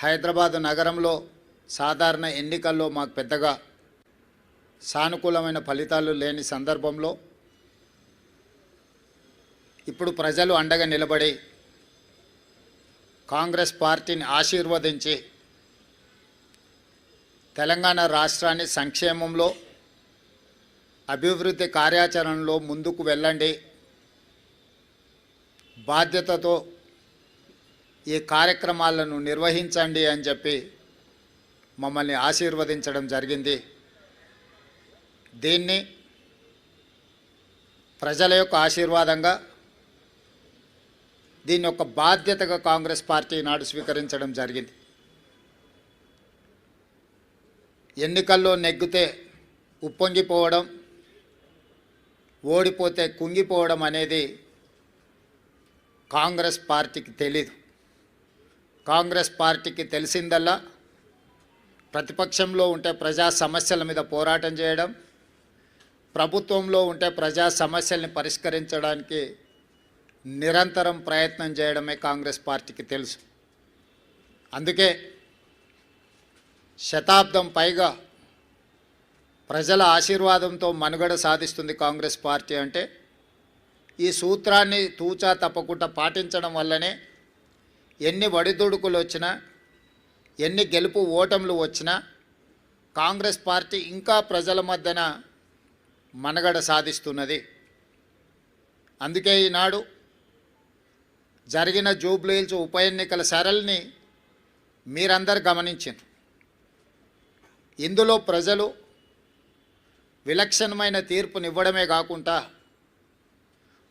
హైదరాబాద్ నగరంలో సాధారణ ఎన్నికల్లో మాకు పెద్దగా సానుకూలమైన ఫలితాలు లేని సందర్భంలో ఇప్పుడు ప్రజలు అండగా నిలబడి కాంగ్రెస్ పార్టీని ఆశీర్వదించి తెలంగాణ రాష్ట్రాన్ని సంక్షేమంలో అభివృద్ధి కార్యాచరణలో ముందుకు వెళ్ళండి. బాధ్యతతో ఈ కార్యక్రమాలను నిర్వహించండి అని చెప్పి మమ్మల్ని ఆశీర్వదించడం జరిగింది. దీన్ని ప్రజల యొక్క ఆశీర్వాదంగా దీన్ని ఒక బాధ్యతగా కాంగ్రెస్ పార్టీ నాడు స్వీకరించడం జరిగింది. ఎన్నికల్లో నెగ్గితే ఉప్పొంగిపోవడం ఓడిపోతే కుంగిపోవడం అనేది కాంగ్రెస్ పార్టీకి తెలీదు. కాంగ్రెస్ పార్టీకి తెలిసిందల్లా ప్రతిపక్షంలో ఉంటే ప్రజా సమస్యల మీద పోరాటం చేయడం ప్రభుత్వంలో ఉంటే ప్రజా సమస్యల్ని పరిష్కరించడానికి నిరంతరం ప్రయత్నం చేయడమే కాంగ్రెస్ పార్టీకి తెలుసు. అందుకే శతాబ్దం పైగా ప్రజల ఆశీర్వాదంతో మనుగడ సాధిస్తుంది కాంగ్రెస్ పార్టీ అంటే ఈ సూత్రాన్ని తూచా తప్పకుండా పాటించడం వల్లనే ఎన్ని వడిదుడుకులు వచ్చినా ఎన్ని గెలుపు ఓటములు వచ్చినా కాంగ్రెస్ పార్టీ ఇంకా ప్రజల మధ్యన మనగడ సాధిస్తున్నది. అందుకే ఈనాడు జరిగిన జూబ్లీహిల్స్ ఉప ఎన్నికల సరళిని మీరందరు గమనించారు ఇందులో ప్రజలు విలక్షణమైన తీర్పునివ్వడమే కాకుండా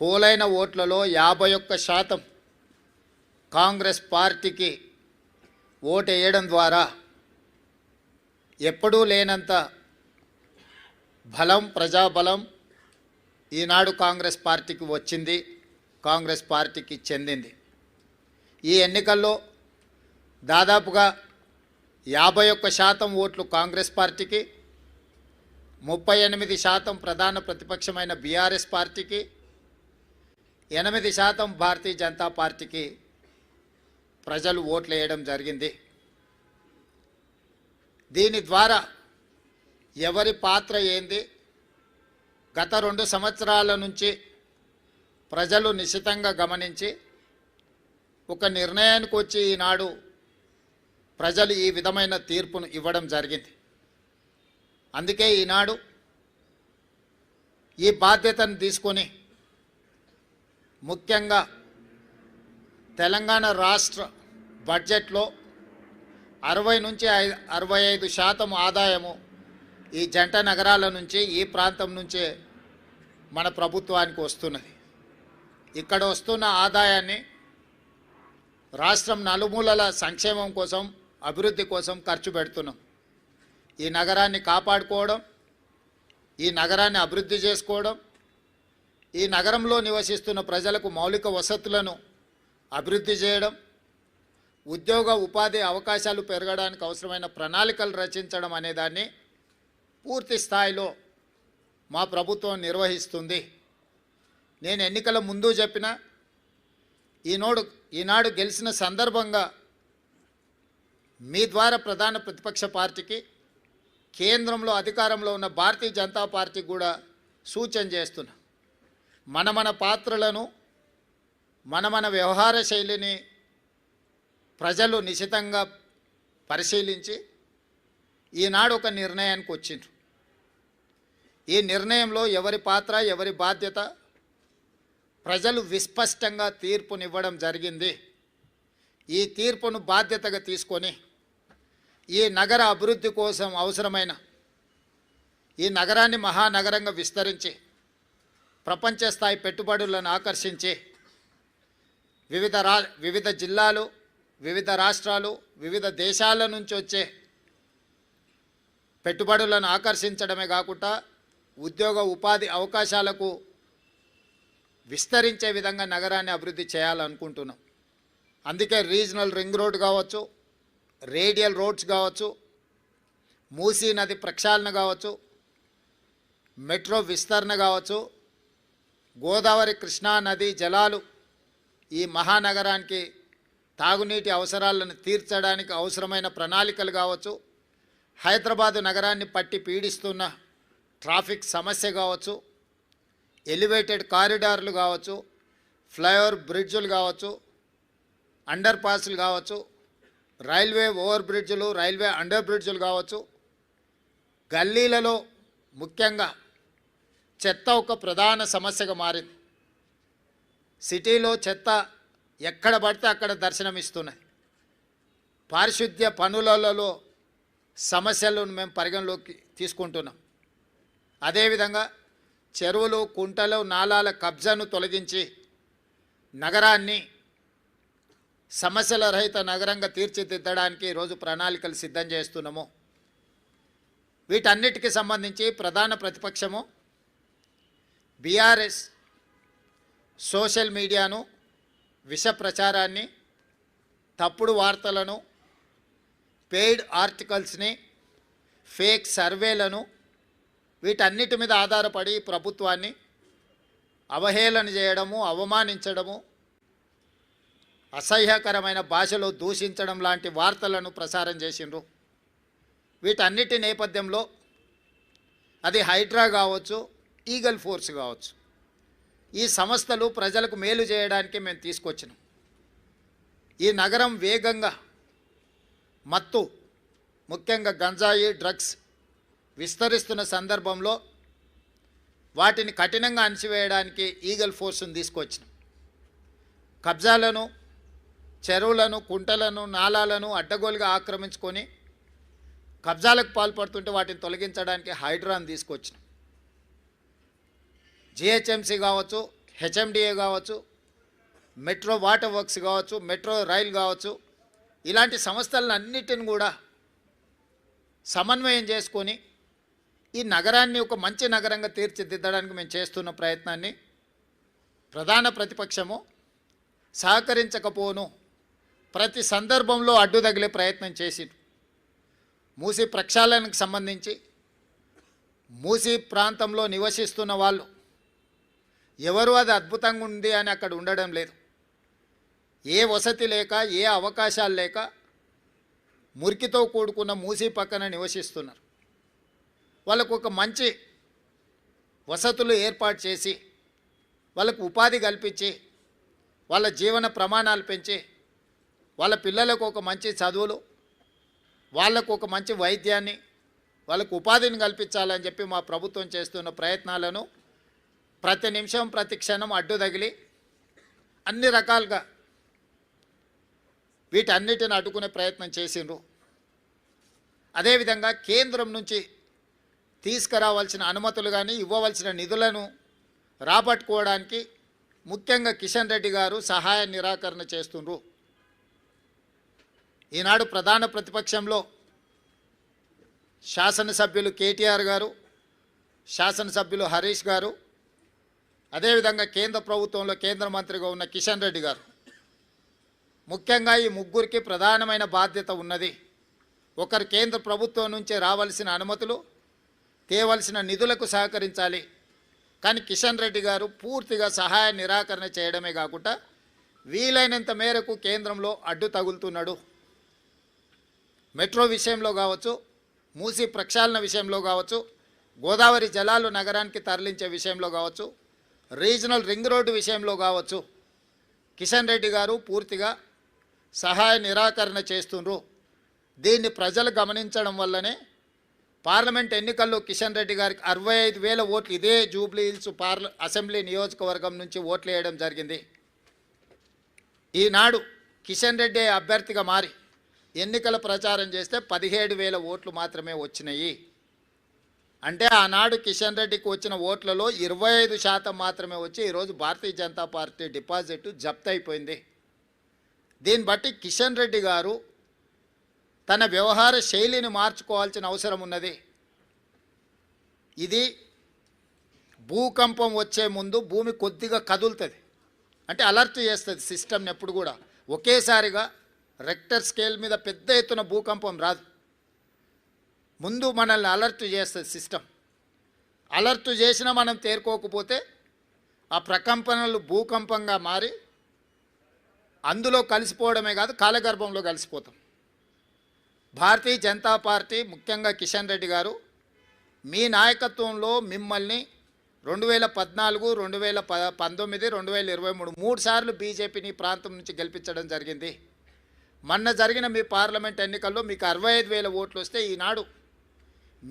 పోలైన ఓట్లలో యాభై ఒక్క శాతం కాంగ్రెస్ పార్టీకి ఓటు వేయడం ద్వారా ఎప్పుడూ లేనంత బలం ప్రజాబలం ఈనాడు కాంగ్రెస్ పార్టీకి వచ్చింది కాంగ్రెస్ పార్టీకి చెందింది. ఈ ఎన్నికల్లో దాదాపుగా యాభై ఒక్క శాతం ఓట్లు కాంగ్రెస్ పార్టీకి ముప్పై ఎనిమిది శాతం ప్రధాన ప్రతిపక్షమైన బీఆర్ఎస్ పార్టీకి ఎనిమిది శాతం భారతీయ జనతా పార్టీకి ప్రజలు ఓట్లు వేయడం జరిగింది. దీని ద్వారా ఎవరి పాత్ర ఏంది? గత రెండు సంవత్సరాల నుంచి ప్రజలు నిశితంగా గమనించి ఒక నిర్ణయానికి వచ్చి ఈనాడు ప్రజలు ఈ విధమైన తీర్పును ఇవ్వడం జరిగింది. అందుకే ఈనాడు ఈ బాధ్యతను తీసుకొని ముఖ్యంగా తెలంగాణ రాష్ట్ర బడ్జెట్లో అరవై నుంచి ఐ అరవై ఐదు శాతం ఆదాయము ఈ జంట నగరాల నుంచి ఈ ప్రాంతం నుంచే మన ప్రభుత్వానికి వస్తున్నది. ఇక్కడ వస్తున్న ఆదాయాన్ని రాష్ట్రం నలుమూలల సంక్షేమం కోసం అభివృద్ధి కోసం ఖర్చు పెడుతున్నాం. ఈ నగరాన్ని కాపాడుకోవడం ఈ నగరాన్ని అభివృద్ధి చేసుకోవడం ఈ నగరంలో నివసిస్తున్న ప్రజలకు మౌలిక వసతులను అభివృద్ధి చేయడం ఉద్యోగ ఉపాధి అవకాశాలు పెరగడానికి అవసరమైన ప్రణాళికలు రచించడం అనే దాన్ని పూర్తి స్థాయిలో మా ప్రభుత్వం నిర్వహిస్తుంది. నేను ఎన్నికల ముందు చెప్పిన ఈనాడు ఈనాడు గెలిచిన సందర్భంగా మీ ద్వారా ప్రధాన ప్రతిపక్ష పార్టీకి కేంద్రంలో అధికారంలో ఉన్న భారతీయ జనతా పార్టీకి కూడా సూచన చేస్తున్నా. మన మన పాత్రలను మన మన వ్యవహార శైలిని ప్రజలు నిశితంగా పరిశీలించి ఈనాడు ఒక నిర్ణయానికి వచ్చిండ్రు. ఈ నిర్ణయంలో ఎవరి పాత్ర ఎవరి బాధ్యత ప్రజలు విస్పష్టంగా తీర్పునివ్వడం జరిగింది. ఈ తీర్పును బాధ్యతగా తీసుకొని ఈ నగర అభివృద్ధి కోసం అవసరమైన ఈ నగరాన్ని మహానగరంగా విస్తరించి ప్రపంచ స్థాయి పెట్టుబడులను ఆకర్షించి వివిధ రా వివిధ జిల్లాలు వివిధ రాష్ట్రాలు వివిధ దేశాల నుంచి వచ్చే పెట్టుబడులను ఆకర్షించడమే కాకుండా ఉద్యోగ ఉపాధి అవకాశాలకు విస్తరించే విధంగా నగరాన్ని అభివృద్ధి చేయాలనుకుంటున్నాం. అందుకే రీజనల్ రింగ్ రోడ్ కావచ్చు రేడియల్ రోడ్స్ కావచ్చు మూసీ నది ప్రక్షాళన కావచ్చు మెట్రో విస్తరణ కావచ్చు గోదావరి కృష్ణా నది జలాలు ఈ మహానగరానికి తాగునీటి అవసరాలను తీర్చడానికి అవసరమైన ప్రణాళికలు కావచ్చు హైదరాబాదు నగరాన్ని పట్టి పీడిస్తున్న ట్రాఫిక్ సమస్య కావచ్చు ఎలివేటెడ్ కారిడార్లు కావచ్చు ఫ్లైఓవర్ బ్రిడ్జులు కావచ్చు అండర్ పాస్లు కావచ్చు రైల్వే ఓవర్ బ్రిడ్జులు రైల్వే అండర్ బ్రిడ్జులు కావచ్చు గల్లీలలో ముఖ్యంగా చెత్త ఒక ప్రధాన సమస్యగా మారింది. సిటీలో చెత్త ఎక్కడ పడితే అక్కడ దర్శనమిస్తున్నాయి పారిశుద్ధ్య పనులలో సమస్యలను మేము పరిగణలోకి తీసుకుంటున్నాం. అదేవిధంగా చెరువులు కుంటలు నాలాల కబ్జాను తొలగించి నగరాన్ని సమస్యల రహిత నగరంగా తీర్చిదిద్దడానికి ఈరోజు ప్రణాళికలు సిద్ధం చేస్తున్నాము. వీటన్నిటికి సంబంధించి ప్రధాన ప్రతిపక్షము బీఆర్ఎస్ సోషల్ మీడియాను విష ప్రచారాన్ని తప్పుడు వార్తలను పెయిడ్ ఆర్టికల్స్ని ఫేక్ సర్వేలను వీటన్నిటి మీద ఆధారపడి ప్రభుత్వాన్ని అవహేళన చేయడము అవమానించడము అసహ్యకరమైన భాషలో దూషించడం లాంటి వార్తలను ప్రసారం చేసిండ్రు. వీటన్నిటి నేపథ్యంలో అది హైడ్రా కావచ్చు ఈగల్ ఫోర్స్ కావచ్చు. ఈ సంస్థలు ప్రజలకు మేలు చేయడానికి మేము తీసుకొచ్చినాం. ఈ నగరం వేగంగా మత్తు ముఖ్యంగా గంజాయి డ్రగ్స్ విస్తరిస్తున్న సందర్భంలో వాటిని కఠినంగా అణిచివేయడానికి ఈగల్ ఫోర్స్ను తీసుకొచ్చినాం. కబ్జాలను చెరువులను కుంటలను నాలాలను అడ్డగోలుగా ఆక్రమించుకొని కబ్జాలకు పాల్పడుతుంటే వాటిని తొలగించడానికి హైడ్రాన్ తీసుకొచ్చినాం. జిహెచ్ఎంసీ కావచ్చు హెచ్ఎండిఏ కావచ్చు మెట్రో వాటర్ వర్క్స్ కావచ్చు మెట్రో రైల్ కావచ్చు ఇలాంటి సంస్థలన్నిటిని కూడా సమన్వయం చేసుకొని ఈ నగరాన్ని ఒక మంచి నగరంగా తీర్చిదిద్దడానికి మేము చేస్తున్న ప్రయత్నాన్ని ప్రధాన ప్రతిపక్షము సహకరించకపోను. ప్రతి సందర్భంలో అడ్డు తగిలే ప్రయత్నం చేసి మూసి ప్రక్షాళనకు సంబంధించి మూసి ప్రాంతంలో నివసిస్తున్న వాళ్ళు ఎవరు అది అద్భుతంగా ఉంది అని అక్కడ ఉండడం లేదు. ఏ వసతి లేక ఏ అవకాశాలు లేక మురికితో కూడుకున్న మూసి పక్కన నివసిస్తున్నారు. వాళ్ళకు ఒక మంచి వసతులు ఏర్పాటు చేసి వాళ్ళకు ఉపాధి కల్పించి వాళ్ళ జీవన ప్రమాణాలు పెంచి వాళ్ళ పిల్లలకు ఒక మంచి చదువులు వాళ్ళకు ఒక మంచి వైద్యాన్ని వాళ్ళకు ఉపాధిని కల్పించాలని చెప్పి మా ప్రభుత్వం చేస్తున్న ప్రయత్నాలను ప్రతి నిమిషం ప్రతి క్షణం అడ్డు తగిలి అన్ని రకాలుగా వీటన్నిటిని అడ్డుకునే ప్రయత్నం చేసిండ్రు. అదేవిధంగా కేంద్రం నుంచి తీసుకురావాల్సిన అనుమతులు కానీ ఇవ్వవలసిన నిధులను రాబట్టుకోవడానికి ముఖ్యంగా కిషన్ రెడ్డి గారు సహాయ నిరాకరణ చేస్తుండ్రు. ఈనాడు ప్రధాన ప్రతిపక్షంలో శాసనసభ్యులు కేటీఆర్ గారు శాసనసభ్యులు హరీష్ గారు అదేవిధంగా కేంద్ర ప్రభుత్వంలో కేంద్ర మంత్రిగా ఉన్న కిషన్ రెడ్డి గారు. ముఖ్యంగా ఈ ముగ్గురికి ప్రధానమైన బాధ్యత ఉన్నది. ఒకరు కేంద్ర ప్రభుత్వం నుంచి రావాల్సిన అనుమతులు తేవలసిన నిధులకు సహకరించాలి. కానీ కిషన్ రెడ్డి గారు పూర్తిగా సహాయ నిరాకరణ చేయడమే కాకుండా వీలైనంత మేరకు కేంద్రంలో అడ్డు తగులుతున్నాడు. మెట్రో విషయంలో కావచ్చు మూసి ప్రక్షాళన విషయంలో కావచ్చు గోదావరి జలాలు నగరానికి తరలించే విషయంలో కావచ్చు రీజనల్ రింగ్ రోడ్డు విషయంలో కావచ్చు. కిషన్ రెడ్డి గారు పూర్తిగా సహాయ నిరాకరణ చేస్తుండ్రు. దీన్ని ప్రజలు గమనించడం వల్లనే పార్లమెంట్ ఎన్నికల్లో కిషన్ రెడ్డి గారికి అరవై ఐదు వేల ఓట్లు ఇదే జూబ్లీ హిల్స్ పార్ల అసెంబ్లీ నియోజకవర్గం నుంచి ఓట్లు వేయడం జరిగింది. ఈనాడు కిషన్ రెడ్డి అభ్యర్థిగా మారి ఎన్నికల ప్రచారం చేస్తే పదిహేడు వేల ఓట్లు మాత్రమే వచ్చినాయి. అంటే ఆనాడు కిషన్ రెడ్డికి వచ్చిన ఓట్లలో ఇరవై ఐదు శాతం మాత్రమే వచ్చి ఈరోజు భారతీయ జనతా పార్టీ డిపాజిట్ జప్తు అయిపోయింది. దీన్ని బట్టి కిషన్ రెడ్డి గారు తన వ్యవహార శైలిని మార్చుకోవాల్సిన అవసరం ఉన్నది. ఇది భూకంపం వచ్చే ముందు భూమి కొద్దిగా కదులుతుంది. అంటే అలర్ట్ చేస్తుంది సిస్టమ్ని ఎప్పుడు కూడా. ఒకేసారిగా రెక్టర్ స్కేల్ మీద పెద్ద ఎత్తున భూకంపం రాదు. ముందు మనల్ని అలర్ట్ చేస్తుంది సిస్టమ్. అలర్ట్ చేసినా మనం తేరుకోకపోతే ఆ ప్రకంపనలు భూకంపంగా మారి అందులో కలిసిపోవడమే కాదు కాలగర్భంలో కలిసిపోతాం. భారతీయ జనతా పార్టీ ముఖ్యంగా కిషన్ రెడ్డి గారు మీ నాయకత్వంలో మిమ్మల్ని రెండు వేల పద్నాలుగు రెండు వేల ప పంతొమ్మిది రెండు వేల ఇరవై మూడు మూడు సార్లు బీజేపీని ప్రాంతం నుంచి గెలిపించడం జరిగింది. మొన్న జరిగిన మీ పార్లమెంట్ ఎన్నికల్లో మీకు అరవై ఐదు వేల ఓట్లు వస్తే ఈనాడు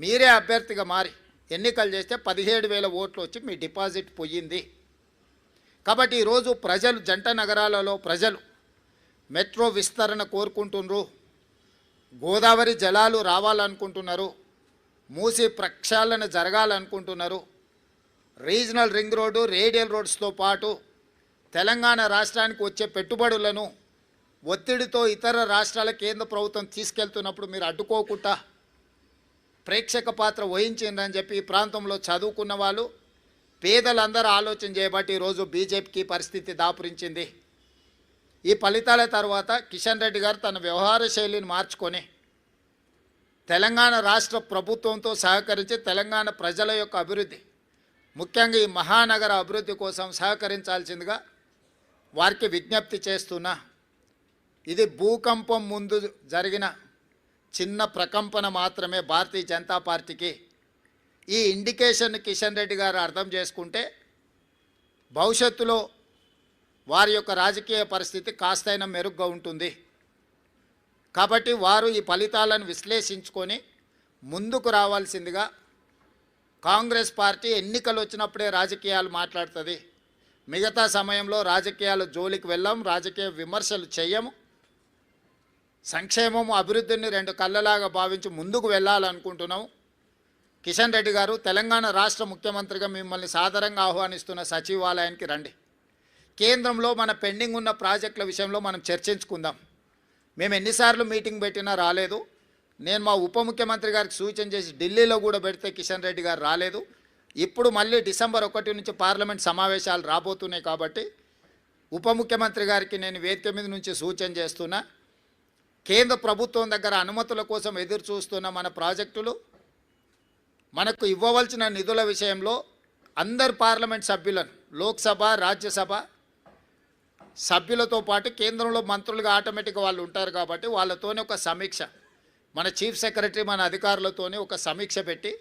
మీరే అభ్యర్థిగా మారి ఎన్నికలు చేస్తే పదిహేడు వేల ఓట్లు వచ్చి మీ డిపాజిట్ పోయింది. కాబట్టి ఈరోజు ప్రజలు జంట నగరాలలో ప్రజలు మెట్రో విస్తరణ కోరుకుంటున్నారు. గోదావరి జలాలు రావాలనుకుంటున్నారు. మూసి ప్రక్షాళన జరగాలనుకుంటున్నారు. రీజనల్ రింగ్ రోడ్డు రేడియల్ రోడ్స్తో పాటు తెలంగాణ రాష్ట్రానికి వచ్చే పెట్టుబడులను ఒత్తిడితో ఇతర రాష్ట్రాల కేంద్ర ప్రభుత్వం తీసుకెళ్తున్నప్పుడు మీరు అడ్డుకోకుండా ప్రేక్షక పాత్ర వహించిందని చెప్పి ఈ ప్రాంతంలో చదువుకున్న వాళ్ళు పేదలందరూ ఆలోచన చేయబట్టి ఈరోజు బీజేపీకి పరిస్థితి దాపురించింది. ఈ ఫలితాల తర్వాత కిషన్ రెడ్డి గారు తన వ్యవహార శైలిని మార్చుకొని తెలంగాణ రాష్ట్ర ప్రభుత్వంతో సహకరించి తెలంగాణ ప్రజల యొక్క అభివృద్ధి ముఖ్యంగా ఈ మహానగర అభివృద్ధి కోసం సహకరించాల్సిందిగా వారికి విజ్ఞప్తి చేస్తున్నా. ఇది భూకంపం ముందు జరిగిన చిన్న ప్రకంపన మాత్రమే భారతీయ జనతా పార్టీకి ఈ ఇండికేషన్ కిషన్ రెడ్డి గారు అర్థం చేసుకుంటే భవిష్యత్తులో వారి యొక్క రాజకీయ పరిస్థితి కాస్తైనా మెరుగ్గా ఉంటుంది. కాబట్టి వారు ఈ ఫలితాలను విశ్లేషించుకొని ముందుకు రావాల్సిందిగా కాంగ్రెస్ పార్టీ ఎన్నికలు వచ్చినప్పుడే రాజకీయాలు మాట్లాడుతుంది. మిగతా సమయంలో రాజకీయాల జోలికి వెళ్ళాం రాజకీయ విమర్శలు చేయము. సంక్షేమము అభివృద్ధిని రెండు కళ్ళలాగా భావించి ముందుకు వెళ్ళాలనుకుంటున్నాం. కిషన్ రెడ్డి గారు తెలంగాణ రాష్ట్ర ముఖ్యమంత్రిగా మిమ్మల్ని సాదరంగా ఆహ్వానిస్తున్న సచివాలయానికి రండి. కేంద్రంలో మన పెండింగ్ ఉన్న ప్రాజెక్టుల విషయంలో మనం చర్చించుకుందాం. మేము ఎన్నిసార్లు మీటింగ్ పెట్టినా రాలేదు. నేను మా ఉప ముఖ్యమంత్రి గారికి సూచన చేసి ఢిల్లీలో కూడా పెడితే కిషన్ రెడ్డి గారు రాలేదు. ఇప్పుడు మళ్ళీ డిసెంబర్ ఒకటి నుంచి పార్లమెంట్ సమావేశాలు రాబోతున్నాయి కాబట్టి ఉప ముఖ్యమంత్రి గారికి నేను వేదిక మీద నుంచి సూచన చేస్తున్నా. కేంద్ర ప్రభుత్వం దగ్గర అనుమతుల కోసం ఎదురు చూస్తున్న మన ప్రాజెక్టులు మనకు ఇవ్వవలసిన నిధుల విషయంలో అందరు పార్లమెంట్ సభ్యులను లోక్సభ రాజ్యసభ సభ్యులతో పాటు కేంద్రంలో మంత్రులుగా ఆటోమేటిక్గా వాళ్ళు ఉంటారు కాబట్టి వాళ్ళతోనే ఒక సమీక్ష. మన చీఫ్ సెక్రటరీ మన అధికారులతోనే ఒక సమీక్ష పెట్టి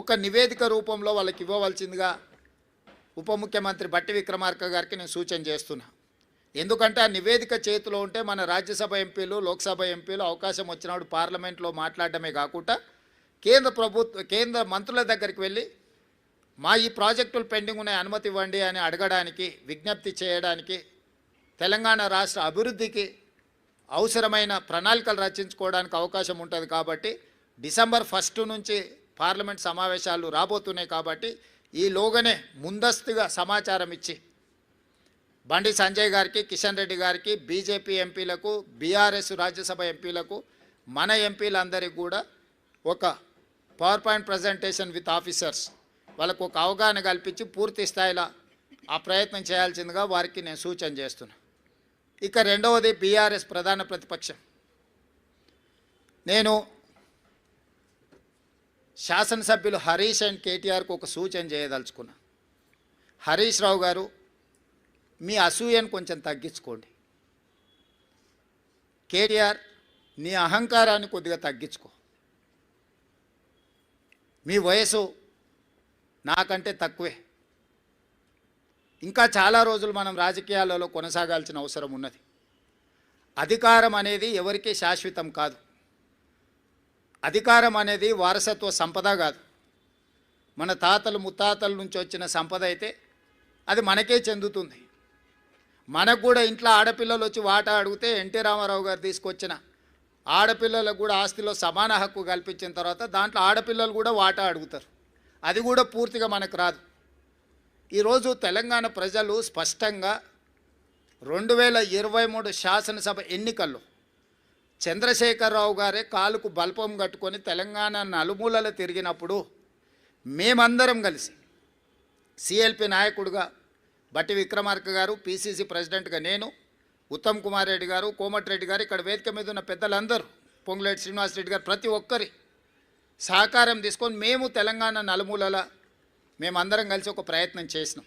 ఒక నివేదిక రూపంలో వాళ్ళకి ఇవ్వవలసిందిగా ఉప ముఖ్యమంత్రి బట్టి విక్రమార్క గారికి నేను సూచన చేస్తున్నా. ఎందుకంటే ఆ నివేదిక చేతిలో ఉంటే మన రాజ్యసభ ఎంపీలు లోక్సభ ఎంపీలు అవకాశం వచ్చినప్పుడు పార్లమెంట్లో మాట్లాడడమే కాకుండా కేంద్ర ప్రభుత్వ కేంద్ర మంత్రుల దగ్గరికి వెళ్ళి మా ఈ ప్రాజెక్టులు పెండింగ్ ఉన్నాయి అనుమతి ఇవ్వండి అని అడగడానికి విజ్ఞప్తి చేయడానికి తెలంగాణ రాష్ట్ర అభివృద్ధికి అవసరమైన ప్రణాళికలు రచించుకోవడానికి అవకాశం ఉంటుంది కాబట్టి డిసెంబర్ ఫస్ట్ నుంచి పార్లమెంట్ సమావేశాలు రాబోతున్నాయి కాబట్టి ఈలోగానే ముందస్తుగా సమాచారం ఇచ్చి బండి సంజయ్ గారికి కిషన్ రెడ్డి గారికి బీజేపీ ఎంపీలకు బీఆర్ఎస్ రాజ్యసభ ఎంపీలకు మన ఎంపీలందరికీ కూడా ఒక power point presentation with officers వాళ్ళకు ఒక అవగాహన కల్పించి పూర్తి స్థాయిలో ఆ ప్రయత్నం చేయాల్సిందిగా వారికి నేను సూచన చేస్తున్నా. ఇక రెండవది బీఆర్ఎస్ ప్రధాన ప్రతిపక్షం. నేను శాసనసభ్యులు హరీష్ అండ్ కేటీఆర్కు ఒక సూచన చేయదలుచుకున్నా. హరీష్ రావు గారు మీ అసూయను కొంచెం తగ్గించుకోండి. కేటీఆర్ నీ అహంకారాన్ని కొద్దిగా తగ్గించుకో. మీ వయసు నాకంటే తక్కువే. ఇంకా చాలా రోజులు మనం రాజకీయాలలో కొనసాగాల్సిన అవసరం ఉన్నది. అధికారం అనేది ఎవరికీ శాశ్వతం కాదు. అధికారం అనేది వారసత్వ సంపద కాదు. మన తాతలు ముత్తాతల నుంచి వచ్చిన సంపద అయితే అది మనకే చెందుతుంది. మనకు కూడా ఇంట్లో ఆడపిల్లలు వచ్చి వాటా అడిగితే ఎన్టీ రామారావు గారు తీసుకొచ్చిన ఆడపిల్లలకు కూడా ఆస్తిలో సమాన హక్కు కల్పించిన తర్వాత దాంట్లో ఆడపిల్లలు కూడా వాటా అడుగుతారు. అది కూడా పూర్తిగా మనకు రాదు. ఈరోజు తెలంగాణ ప్రజలు స్పష్టంగా రెండు వేల ఇరవై మూడు శాసనసభ ఎన్నికల్లో చంద్రశేఖరరావు గారే కాలుకు బల్పం కట్టుకొని తెలంగాణ నలుమూలలు తిరిగినప్పుడు మేమందరం కలిసి సిఎల్పి నాయకుడుగా బట్టి విక్రమార్క గారు పిసిసి ప్రెసిడెంట్గా నేను ఉత్తమ్ కుమార్ రెడ్డి గారు కోమటిరెడ్డి గారు ఇక్కడ వేదిక మీద ఉన్న పెద్దలందరూ పొంగులేటి శ్రీనివాస్ రెడ్డి గారు ప్రతి ఒక్కరి సహకారం తీసుకొని మేము తెలంగాణ నలుమూలల మేమందరం కలిసి ఒక ప్రయత్నం చేసినాం.